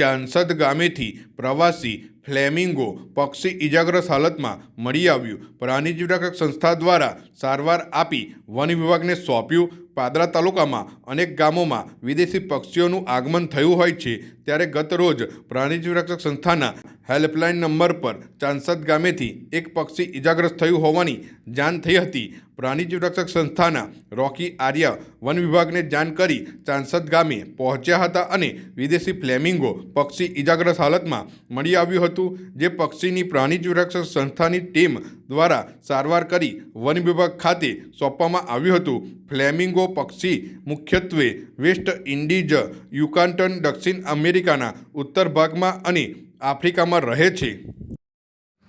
ચાંસદ ગામેથી પ્રવાસી ફ્લેમિંગો પક્ષી ઇજાગ્રસ્ત હાલતમાં મળી આવ્યું. પ્રાણીજીવરક્ષક સંસ્થા દ્વારા સારવાર આપી વન વિભાગને સોંપ્યું. પાદરા તાલુકામાં અનેક ગામોમાં વિદેશી પક્ષીઓનું આગમન થયું હોય છે. ત્યારે ગત રોજ પ્રાણીજીવ સંસ્થાના હેલ્પલાઇન નંબર પર ચાંસદ ગામેથી એક પક્ષી ઇજાગ્રસ્ત થયું હોવાની જાણ થઈ હતી. પ્રાણીજીવ રક્ષક સંસ્થાના રોકી આર્ય વન વિભાગને જાણ કરી ચાંસદ ગામે પહોંચ્યા હતા અને વિદેશી ફ્લેમિંગો પક્ષી ઇજાગ્રસ્ત હાલતમાં મળી આવ્યું હતું, જે પક્ષીની પ્રાણી રક્ષક સંસ્થાની ટીમ દ્વારા સારવાર કરી વન વિભાગ ખાતે સોંપવામાં આવ્યું હતું. ફ્લેમિંગો પક્ષી મુખ્યત્વે વેસ્ટ ઇન્ડિઝ, યુકાન્ટન, દક્ષિણ અમેરિકાના ઉત્તર ભાગમાં અને આફ્રિકામાં રહે છે.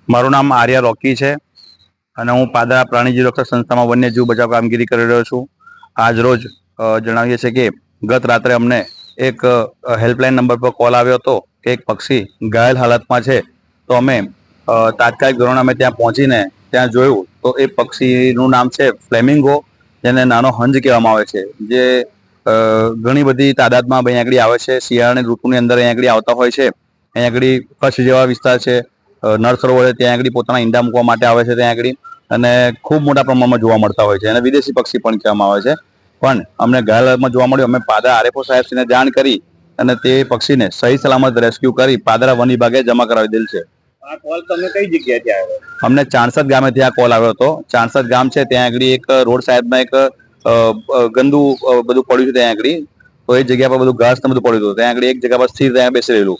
મારું નામ આર્યા રોકી છે. અને હું પાદરા પ્રાણીજીવ રક્ષક સંસ્થામાં વન્યજીવ બચાવ કામગીરી કરી રહ્યો છું. આજ રોજ જણાવીએ છીએ કે ગત રાત્રે અમને એક હેલ્પલાઇન નંબર પર કોલ આવ્યો હતો કે એક પક્ષી ઘાયલ હાલતમાં છે. તો અમે તાત્કાલિક ધોરણે અમે ત્યાં પહોંચીને ત્યાં જોયું. તો એ પક્ષીનું નામ છે ફ્લેમિંગો, જેને નાનો હંજ કહેવામાં આવે છે. જે ઘણી બધી તાદાદમાં અહીં આગળ આવે છે. શિયાળાની ઋતુની અંદર અહીંયા આગળ આવતા હોય છે. અહીંયા આગળ કચ્છ જેવા વિસ્તાર છે. નળ સરોવર ત્યાં આગળ પોતાના ઈંડા મૂકવા માટે આવે છે ત્યાં આગળ. અને ખૂબ મોટા પ્રમાણમાં જોવા મળતા હોય છે. અને વિદેશી પક્ષી પણ કહેવામાં આવે છે. પણ અમને ઘાયલમાં જોવા મળ્યું અમે પાદરા આરેફો સાહેબશ્રીને જાણ કરી અને તે પક્ષીને સહી સલામત રેસ્ક્યુ કરી પાદરા વન વિભાગે જમા કરાવી દીધેલ છે. આ કોલ તમને કઈ જગ્યાએથી આવ્યો અમને ચાણસદ ગામેથી આ કોલ આવ્યો હતો. ચાણસદ ગામ છે ત્યાં આગળ એક રોડ સાહેબમાં એક ગંદુ બધું પડ્યું છે ત્યાં આગળ. તો એ જગ્યા પર બધું ઘાસ ને બધું પડ્યું હતું. ત્યાં આગળ એક જગ્યા પર સ્થિર ત્યાં બેસી રહેલું.